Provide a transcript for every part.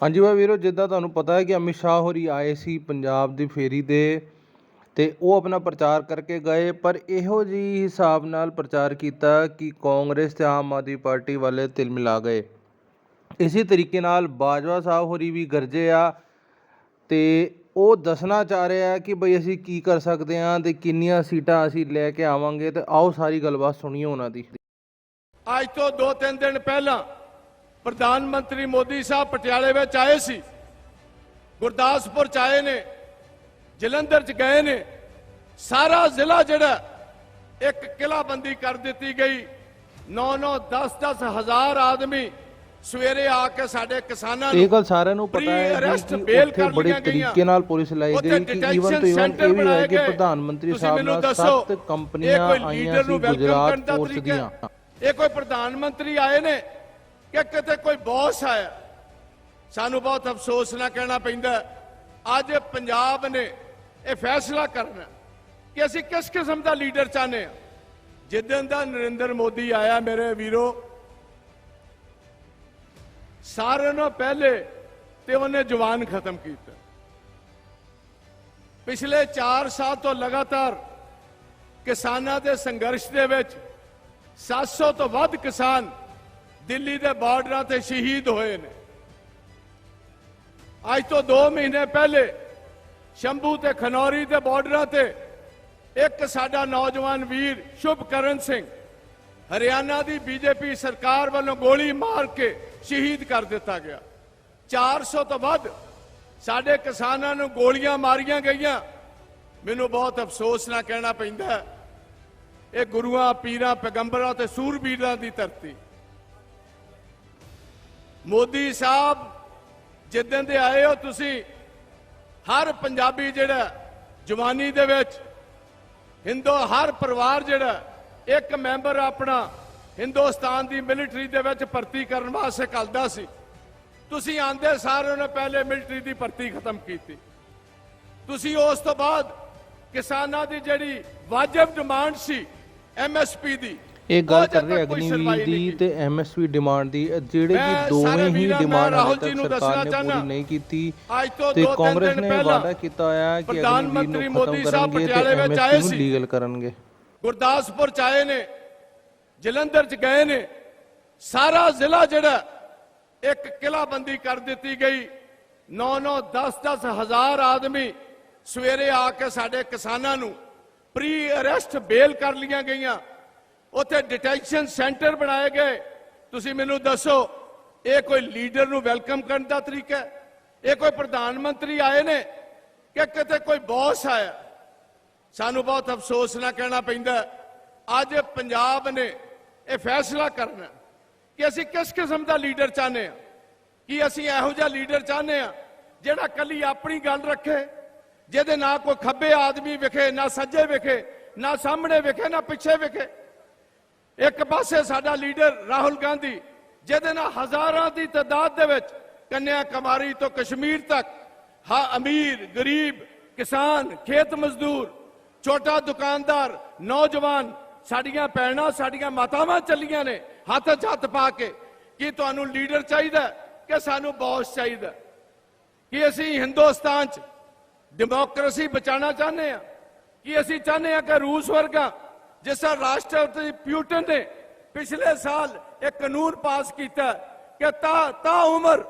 ਹਾਂਜੀ ਵਾ ਵੀਰੋ, ਜਿੱਦਾਂ ਤੁਹਾਨੂੰ ਪਤਾ ਹੈ ਕਿ ਅਮਿਤ ਸ਼ਾਹ ਹੋਰੀ ਆਏ ਸੀ ਪੰਜਾਬ ਦੀ ਫੇਰੀ ਦੇ ਤੇ ਉਹ ਆਪਣਾ ਪ੍ਰਚਾਰ ਕਰਕੇ ਗਏ, ਪਰ ਇਹੋ ਜੀ ਹਿਸਾਬ ਨਾਲ ਪ੍ਰਚਾਰ ਕੀਤਾ ਕਿ ਕਾਂਗਰਸ ਤੇ ਆਮ ਆਦਮੀ ਪਾਰਟੀ ਵਾਲੇ ਤਿਲ ਮਿਲਾ ਗਏ। ਇਸੇ ਤਰੀਕੇ ਨਾਲ ਬਾਜਵਾ ਸਾਹਿਬ ਹੋਰੀ ਵੀ ਗਰਜੇ ਆ ਤੇ ਉਹ ਦੱਸਣਾ ਚਾਹ ਰਿਹਾ ਕਿ ਬਈ ਅਸੀਂ ਕੀ ਕਰ ਸਕਦੇ ਹਾਂ ਤੇ ਕਿੰਨੀਆਂ ਸੀਟਾਂ ਅਸੀਂ ਲੈ ਕੇ ਆਵਾਂਗੇ ਤੇ ਆਓ ਸਾਰੀ ਗੱਲਬਾਤ ਸੁਣੀਏ ਉਹਨਾਂ ਦੀ। ਅੱਜ ਤੋਂ 2-3 ਦਿਨ ਪਹਿਲਾਂ ਪ੍ਰਧਾਨ ਮੰਤਰੀ ਮੋਦੀ ਸਾਹਿਬ ਪਟਿਆਲੇ ਵਿੱਚ ਆਏ ਸੀ ਗੁਰਦਾਸਪੁਰ ਚ ਆਏ ਨੇ ਜਲੰਧਰ ਚ ਗਏ ਨੇ ਸਾਰਾ ਜ਼ਿਲ੍ਹਾ ਜਿਹੜਾ ਇੱਕ ਕਿਲਾਬੰਦੀ ਕਰ ਦਿੱਤੀ ਗਈ 9-9 10-10 ਹਜ਼ਾਰ ਆਦਮੀ ਸਵੇਰੇ ਆ ਕੇ ਸਾਡੇ ਕਿਸਾਨਾਂ ਇਹ ਨੂੰ ਗੱਲ ਸਾਰਿਆਂ ਨੂੰ ਪਤਾ ਹੈ ਕਿ ਉੱਥੇ ਬੜੇ। ਤਰੀਕੇ ਨਾਲ ਪੁਲਿਸ ਲਾਈ ਗਈ ਕਿ ਈਵਨ ਤੋਂ ਈਵਨ ਇਹ ਵੀ ਹੈ ਕਿ। ਪ੍ਰਧਾਨ ਮੰਤਰੀ ਸਾਹਿਬ ਨਾਲ ਸੱਤ ਇਹ ਕੰਪਨੀਆਂ ਕੋਈ ਆਈਆਂ ਲੀਡਰ ਸੀ ਗੁਜਰਾਤ ਕਰਨ ਦਾ ਫੋਰਸ ਤਰੀਕਾ ਦੀਆਂ? ਇਹ ਕੋਈ ਪ੍ਰਧਾਨ ਮੰਤਰੀ ਆਏ ਨੇ ਕਿ ਕਿਤੇ ਕੋਈ ਬੌਸ ਆਇਆ ਸਾਨੂੰ ਬਹੁਤ ਅਫਸੋਸ ਨਾਲ ਕਹਿਣਾ ਪੈਂਦਾ ਅੱਜ ਪੰਜਾਬ ਨੇ ਇਹ ਫੈਸਲਾ ਕਰਨਾ ਕਿ ਅਸੀਂ ਕਿਸ ਕਿਸਮ ਦਾ ਲੀਡਰ ਚਾਹੁੰਦੇ ਹਾਂ। ਜਿੱਦਣ ਦਾ ਨਰਿੰਦਰ ਮੋਦੀ ਆਇਆ ਮੇਰੇ ਵੀਰੋ, ਸਾਰਿਆਂ ਨੂੰ ਪਹਿਲੇ ਤੇ ਉਹਨੇ ਜਵਾਨ ਖਤਮ ਕੀਤਾ। ਪਿਛਲੇ 4 ਸਾਲ ਤੋਂ ਲਗਾਤਾਰ ਕਿਸਾਨਾਂ ਦੇ ਸੰਘਰਸ਼ ਦੇ ਵਿੱਚ 700 ਤੋਂ ਵੱਧ ਕਿਸਾਨ ਦਿੱਲੀ ਦੇ ਬਾਰਡਰਾਂ ਤੇ ਸ਼ਹੀਦ ਹੋਏ ਨੇ। ਅੱਜ ਤੋਂ 2 ਮਹੀਨੇ ਪਹਿਲੇ ਸ਼ੰਭੂ ਤੇ ਖਨੌਰੀ ਦੇ ਬਾਰਡਰਾਂ ਤੇ ਇੱਕ ਸਾਡਾ ਨੌਜਵਾਨ ਵੀਰ ਸ਼ੁਭਕਰਨ ਸਿੰਘ ਹਰਿਆਣਾ ਦੀ ਬੀਜੇਪੀ ਸਰਕਾਰ ਵੱਲੋਂ ਗੋਲੀ ਮਾਰ ਕੇ ਸ਼ਹੀਦ ਕਰ ਦਿੱਤਾ ਗਿਆ। 400 ਤੋਂ ਵੱਧ ਸਾਡੇ ਕਿਸਾਨਾਂ ਨੂੰ ਗੋਲੀਆਂ ਮਾਰੀਆਂ ਗਈਆਂ। ਮੈਨੂੰ ਬਹੁਤ ਅਫਸੋਸ ਨਾਲ ਕਹਿਣਾ ਪੈਂਦਾ ਇਹ ਗੁਰੂਆਂ, ਪੀਰਾਂ, ਪੈਗੰਬਰਾਂ ਤੇ ਸੂਰਬੀਰਾਂ ਦੀ ਧਰਤੀ। ਮੋਦੀ ਸਾਹਿਬ, ਜਿੱਦਣ ਦੇ ਆਏ ਹੋ ਤੁਸੀਂ, ਹਰ ਪੰਜਾਬੀ ਜਿਹੜਾ ਜਵਾਨੀ ਦੇ ਵਿੱਚ, ਹਿੰਦੂ, ਹਰ ਪਰਿਵਾਰ ਜਿਹੜਾ ਇੱਕ ਮੈਂਬਰ ਆਪਣਾ ਹਿੰਦੁਸਤਾਨ ਦੀ ਮਿਲਟਰੀ ਦੇ ਵਿੱਚ ਭਰਤੀ ਕਰਨ ਵਾਸਤੇ ਕਰਦਾ ਸੀ। ਤੁਸੀਂ ਆਂਦੇ ਸਾਰਿਆਂ ਨੇ ਪਹਿਲੇ ਮਿਲਟਰੀ ਦੀ ਭਰਤੀ ਖਤਮ ਕੀਤੀ। ਤੁਸੀਂ ਉਸ ਤੋਂ ਬਾਅਦ ਕਿਸਾਨਾਂ ਦੀ ਜਿਹੜੀ ਵਾਜਬ ਡਿਮਾਂਡ ਸੀ ਐਮਐਸਪੀ ਦੀ ਇਹ ਗੱਲ ਕਰ ਰਹੇ ਅਗਨੀਵੀਰ ਦੀ। ਤੇ ਐਮਐਸਪੀ ਡਿਮਾਂਡ ਦੀ ਜਿਹੜੇ ਕਿ ਦੋਵੇਂ ਹੀ ਡਿਮਾਂਡ ਹਾਲੇ ਤੱਕ ਸਰਕਾਰ ਨੇ। ਪੂਰੀ ਨਹੀਂ ਕੀਤੀ ਤੋਂ ਕਾਂਗਰਸ ਨੇ ਵਾਅਦਾ ਕੀਤਾ ਹੋਇਆ ਕਿ ਪ੍ਰਧਾਨ ਅਗਨੀਵੀਰ ਮੰਤਰੀ ਨੂੰ ਮੋਦੀ ਖਤਮ ਸਾਹਿਬ ਕਰਨਗੇ ਤੇ ਪਟਿਆਲੇ ਵਿੱਚ ਆਏ ਐਮਐਸਪੀ ਨੂੰ ਸੀ। ਲੀਗਲ ਕਰਨਗੇ ਗੁਰਦਾਸਪੁਰ ਚ ਆਏ ਨੇ ਜਲੰਧਰ ਚ ਗਏ ਨੇ ਸਾਰਾ ਜ਼ਿਲ੍ਹਾ ਜਿਹੜਾ ਇੱਕ ਕਿਲਾਬੰਦੀ ਕਰ ਦਿੱਤੀ ਗਈ 9-9 10-10 ਹਜ਼ਾਰ ਆਦਮੀ ਸਵੇਰੇ ਆ ਕੇ ਸਾਡੇ ਕਿਸਾਨਾਂ ਨੂੰ ਪ੍ਰੀ ਅਰੈਸਟ ਬੇਲ ਕਰ ਲੀਆਂ ਗਈਆਂ ਉੱਥੇ ਡਿਟੈਂਸ਼ਨ ਸੈਂਟਰ ਬਣਾਏ ਗਏ। ਤੁਸੀਂ ਮੈਨੂੰ ਦੱਸੋ, ਇਹ ਕੋਈ ਲੀਡਰ ਨੂੰ ਵੈਲਕਮ ਕਰਨ ਦਾ ਤਰੀਕਾ ਹੈ? ਇਹ ਕੋਈ ਪ੍ਰਧਾਨ ਮੰਤਰੀ ਆਏ ਨੇ ਕਿ ਕਿਤੇ ਕੋਈ ਬੌਸ ਆਇਆ? ਸਾਨੂੰ ਬਹੁਤ ਅਫਸੋਸ ਨਾਲ ਕਹਿਣਾ ਪੈਂਦਾ ਅੱਜ ਪੰਜਾਬ ਨੇ ਇਹ ਫੈਸਲਾ ਕਰਨਾ ਕਿ ਅਸੀਂ ਕਿਸ ਕਿਸਮ ਦਾ ਲੀਡਰ ਚਾਹੁੰਦੇ ਹਾਂ? ਕਿ ਅਸੀਂ ਇਹੋ ਜਿਹਾ ਲੀਡਰ ਚਾਹੁੰਦੇ ਹਾਂ ਜਿਹੜਾ ਕੱਲੀ ਆਪਣੀ ਗੱਲ ਰੱਖੇ, ਜਿਹਦੇ ਨਾ ਕੋਈ ਖੱਬੇ ਆਦਮੀ ਵਿਖੇ, ਨਾ ਸੱਜੇ ਵਿਖੇ, ਨਾ ਸਾਹਮਣੇ ਵਿਖੇ, ਨਾ ਪਿੱਛੇ ਵਿਖੇ। ਇੱਕ ਪਾਸੇ ਸਾਡਾ ਲੀਡਰ ਰਾਹੁਲ ਗਾਂਧੀ, ਜਿਹਦੇ ਨਾਲ ਹਜ਼ਾਰਾਂ ਦੀ ਤਾਦਾਦ ਦੇ ਵਿੱਚ ਕੰਨਿਆ ਕੁਮਾਰੀ ਤੋਂ ਕਸ਼ਮੀਰ ਤੱਕ, ਹਾਂ ਅਮੀਰ, ਗਰੀਬ, ਕਿਸਾਨ, ਖੇਤ ਮਜ਼ਦੂਰ, ਛੋਟਾ ਦੁਕਾਨਦਾਰ, ਨੌਜਵਾਨ, ਸਾਡੀਆਂ ਭੈਣਾਂ, ਸਾਡੀਆਂ ਮਾਤਾਵਾਂ ਚੱਲੀਆਂ ਨੇ, ਹੱਥ 'ਚ ਹੱਥ ਪਾ ਕੇ, ਕੀ ਤੁਹਾਨੂੰ ਲੀਡਰ ਚਾਹੀਦਾ ਕਿ ਸਾਨੂੰ ਬੌਸ ਚਾਹੀਦਾ ਹੈ? ਕਿ ਅਸੀਂ ਹਿੰਦੁਸਤਾਨ 'ਚ ਡੈਮੋਕ੍ਰੇਸੀ ਬਚਾਉਣਾ ਚਾਹੁੰਦੇ ਆ ਕਿ ਅਸੀਂ ਚਾਹੁੰਦੇ ਆ ਕਿ ਰੂਸ ਵਰਗਾ ਜਿਸ ਤਰ੍ਹਾਂ ਰਾਸ਼ਟਰਪਤੀ ਪਿਊਟਨ ਨੇ ਪਿਛਲੇ ਸਾਲ ਇੱਕ ਕਾਨੂੰਨ ਪਾਸ ਕੀਤਾ ਕਿ ਤਾਂ ਤਾਂ ਉਮਰ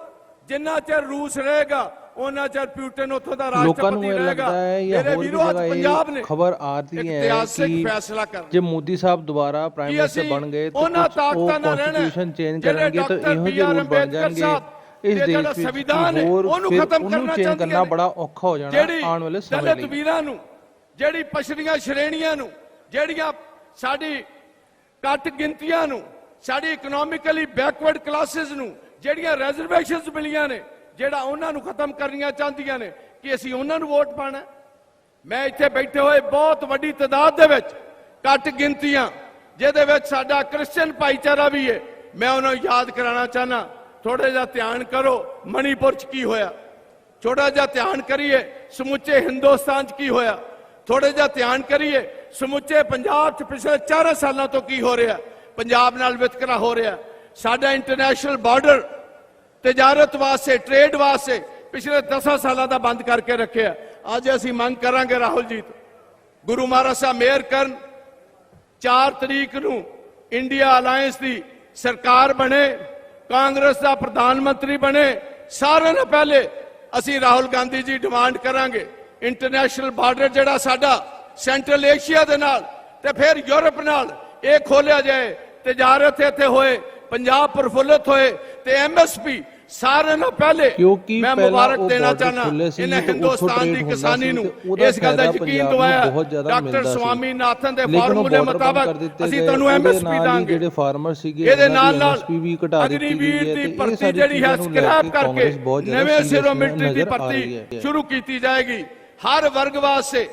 ਜਿੰਨਾ ਚਿਰ ਰੂਸ ਰਹੇਗਾ ਉਹਨਾਂ ਚਿਰ ਪਿਊਟਨ ਉੱਥੋਂ ਦਾ ਰਾਸ਼ਟਰਪਤੀ ਰਹੇਗਾ। ਮੇਰੇ ਵੀਰੋ ਅੱਜ ਪੰਜਾਬ ਨੇ ਖਬਰ ਆ ਰਹੀ ਇੱਕ ਹੈ ਕਿ ਫੈਸਲਾ ਕਰਨਾ ਜੇ ਮੋਦੀ ਸਾਹਿਬ ਦੁਬਾਰਾ ਪ੍ਰਾਈਮ ਮਿਨਿਸਟਰ ਬਣ ਗਏ ਤਾਂ ਉਹਨਾਂ ਤਾਕਤਾਂ ਨਾਲ ਰਹਿਣਾ ਚੇਂਜ ਕਰਨਗੇ ਤਾਂ ਇਹੋ ਜਿਹੇ ਰੂਲ ਬਣ ਜਾਣਗੇ। ਇਸ ਦੇਸ਼ ਵਿੱਚ ਸੰਵਿਧਾਨ ਹੈ, ਉਹਨੂੰ ਖਤਮ ਕਰਨਾ ਕਰਨਾ ਨੇ। ਬੜਾ ਔਖਾ ਹੋ ਜਾਣਾ ਆਉਣ ਵਾਲੇ ਸਮੇਂ ਦਲਿਤ ਲਈ। ਵੀਰਾਂ ਨੂੰ ਜਿਹੜੀ ਪਛੜੀਆਂ ਸ਼੍ਰੇਣੀਆਂ ਨੂੰ ਜਿਹੜੀਆਂ ਸਾਡੀ ਘੱਟ ਗਿਣਤੀਆਂ ਨੂੰ, ਸਾਡੀ ਇਕਨੋਮਿਕਲੀ ਬੈਕਵਰਡ ਕਲਾਸਿਸ ਨੂੰ, ਜਿਹੜੀਆਂ ਰਿਜ਼ਰਵੇਸ਼ਨਸ ਮਿਲੀਆਂ ਨੇ, ਜਿਹੜਾ ਉਹਨਾਂ ਨੂੰ ਖਤਮ ਕਰਨੀਆਂ ਚਾਹੁੰਦੀਆਂ ਨੇ, ਕਿ ਅਸੀਂ ਉਹਨਾਂ ਨੂੰ ਵੋਟ ਪਾਣਾ। ਮੈਂ ਇੱਥੇ ਬੈਠੇ ਹੋਏ ਬਹੁਤ ਵੱਡੀ ਤਾਦਾਦ ਦੇ ਵਿੱਚ ਘੱਟ ਗਿਣਤੀਆਂ, ਜਿਹਦੇ ਵਿੱਚ ਸਾਡਾ ਕ੍ਰਿਸਚੀਅਨ ਭਾਈਚਾਰਾ ਵੀ ਹੈ ਮੈਂ ਉਹਨਾਂ ਨੂੰ ਯਾਦ ਕਰਾਉਣਾ ਚਾਹਨਾ ਥੋੜਾ ਜਿਹਾ ਧਿਆਨ ਕਰੋ, ਮਣੀਪੁਰ ਚ ਕੀ ਹੋਇਆ। ਥੋੜਾ ਜਿਹਾ ਧਿਆਨ ਕਰੀਏ, ਸਮੁੱਚੇ ਹਿੰਦੁਸਤਾਨ 'ਚ ਕੀ ਹੋਇਆ। ਥੋੜਾ ਜਿਹਾ ਧਿਆਨ ਕਰੀਏ ਸਮੁੱਚੇ ਪੰਜਾਬ 'ਚ ਪਿਛਲੇ 4 ਸਾਲਾਂ ਤੋਂ ਕੀ ਹੋ ਰਿਹਾ? ਪੰਜਾਬ ਨਾਲ ਵਿਤਕਰਾ ਹੋ ਰਿਹਾ। ਸਾਡਾ ਇੰਟਰਨੈਸ਼ਨਲ ਬਾਰਡਰ ਤਜਾਰਤ ਵਾਸਤੇ ਟ੍ਰੇਡ ਵਾਸਤੇ ਪਿਛਲੇ 10 ਸਾਲਾਂ ਦਾ ਬੰਦ ਕਰਕੇ ਰੱਖਿਆ। ਅੱਜ ਅਸੀਂ ਮੰਗ ਕਰਾਂਗੇ ਰਾਹੁਲ ਜੀ ਤੋਂ। ਗੁਰੂ ਮਹਾਰਾਜ ਸਾਹਿਬ ਮੇਅਰ ਕਰਨ 4 ਤਰੀਕ ਨੂੰ ਇੰਡੀਆ ਅਲਾਈਅੰਸ ਦੀ ਸਰਕਾਰ ਬਣੇ, ਕਾਂਗਰਸ ਦਾ ਪ੍ਰਧਾਨ ਮੰਤਰੀ ਬਣੇ, ਸਾਰਿਆਂ ਨਾਲੋਂ ਪਹਿਲੇ ਅਸੀਂ ਰਾਹੁਲ ਗਾਂਧੀ ਜੀ ਡਿਮਾਂਡ ਕਰਾਂਗੇ। ਇੰਟਰਨੈਸ਼ਨਲ ਬਾਰਡਰ ਜਿਹੜਾ ਸਾਡਾ ਸੈਂਟਰਲ ਏਸ਼ੀਆ ਦੇ ਨਾਲ ਤੇ ਫਿਰ ਯੂਰਪ ਨਾਲ ਇਹ ਖੋਲਿਆ ਜਾਏ ਤਜਾਰਤ ਇੱਥੇ ਹੋਏ ਪੰਜਾਬ ਪ੍ਰਫੁੱਲਤ ਹੋਏ ਤੇ ਐਮਐਸਪੀ ਸਾਰਿਆਂ ਨਾਲੋਂ ਪਹਿਲੇ ਮੈਂ ਮੁਬਾਰਕ ਦੇਣਾ ਚਾਹਨਾ ਇਹਨੇ ਹਿੰਦੁਸਤਾਨ ਦੀ ਕਿਸਾਨੀ ਨੂੰ ਇਸ ਗੱਲ ਦਾ ਯਕੀਨ ਦਵਾਇਆ ਡਾਕਟਰ ਮਿਲਦਾ ਸੀ। ਸਵਾਮੀਨਾਥਨ ਦੇ ਫਾਰਮੂਲੇ ਮੁਤਾਬਕ ਅਸੀਂ ਤੁਹਾਨੂੰ ਐਮਐਸਪੀ ਦਾਂਗੇ ਜਿਹੜੇ ਫਾਰਮਰ ਸੀਗੇ ਇਹਦੇ ਨਾਲ ਨਾਲ ਵੀ ਘਟਾ ਦਿੱਤੀ ਗਈ ਹੈ ਦੀ ਭਰਤੀ ਜਿਹੜੀ ਹੈ ਸਕ੍ਰੈਪ ਕਰਕੇ ਨਵੇਂ ਸਿਰੋਂ ਮਿਲਟਰੀ ਦੀ ਭਰਤੀ। ਸ਼ੁਰੂ ਕੀਤੀ ਜਾਏਗੀ ਹਰ ਵਰਗ ਵਾਸਤੇ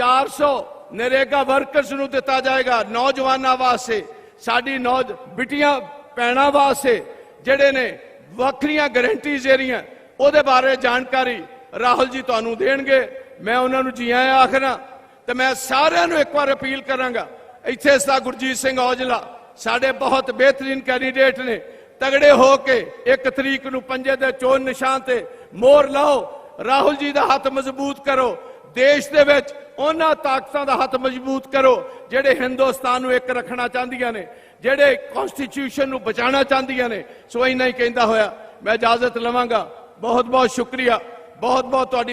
400 ਨਰੇਗਾ ਵਰਕਰਸ ਨੂੰ ਦਿੱਤਾ ਜਾਏਗਾ ਨੌਜਵਾਨਾਂ ਵਾਸਤੇ ਸਾਡੀ ਨੌਜ ਬਿਟੀਆਂ ਪੈਣਾ ਵਾਸਤੇ ਜਿਹੜੇ ਨੇ ਵੱਖਰੀਆਂ ਗਾਰੰਟੀਜ਼ ਜਿਹੜੀਆਂ ਉਹਦੇ ਬਾਰੇ ਜਾਣਕਾਰੀ ਰਾਹੁਲ ਜੀ ਤੁਹਾਨੂੰ ਦੇਣਗੇ ਮੈਂ ਉਹਨਾਂ ਨੂੰ ਜੀ ਆਇਆਂ ਆਖਣਾ ਤੇ ਮੈਂ ਸਾਰਿਆਂ ਨੂੰ ਇੱਕ ਵਾਰ ਅਪੀਲ ਕਰਾਂਗਾ ਇੱਥੇ ਸਾ ਗੁਰਜੀਤ ਸਿੰਘ ਔਜਲਾ ਸਾਡੇ ਬਹੁਤ ਬਿਹਤਰੀਨ ਕੈਂਡੀਡੇਟ ਨੇ ਤਗੜੇ ਹੋ ਕੇ ਇੱਕ ਤਰੀਕ ਨੂੰ ਪੰਜੇ ਦੇ ਚੋਣ ਨਿਸ਼ਾਨ ਤੇ ਮੋਹਰ ਲਾਓ ਰਾਹੁਲ ਜੀ ਦਾ ਹੱਥ ਮਜ਼ਬੂਤ ਕਰੋ ਦੇਸ਼ ਦੇ ਵਿੱਚ ਉਹਨਾਂ ਤਾਕਤਾਂ ਦਾ ਹੱਥ ਮਜ਼ਬੂਤ ਕਰੋ, ਜਿਹੜੇ ਹਿੰਦੁਸਤਾਨ ਨੂੰ ਇੱਕ ਰੱਖਣਾ ਚਾਹੁੰਦੀਆਂ ਨੇ, ਜਿਹੜੇ ਕਨਸਟੀਟਿਊਸ਼ਨ ਨੂੰ ਬਚਾਉਣਾ ਚਾਹੁੰਦੀਆਂ ਨੇ। ਸੋ ਇੰਨਾ ਹੀ ਕਹਿੰਦਾ ਹੋਇਆ, ਮੈਂ ਇਜਾਜ਼ਤ ਲਵਾਂਗਾ। ਬਹੁਤ ਬਹੁਤ ਸ਼ੁਕਰੀਆ। ਬਹੁਤ ਬਹੁਤ ਤੁਹਾਡੀ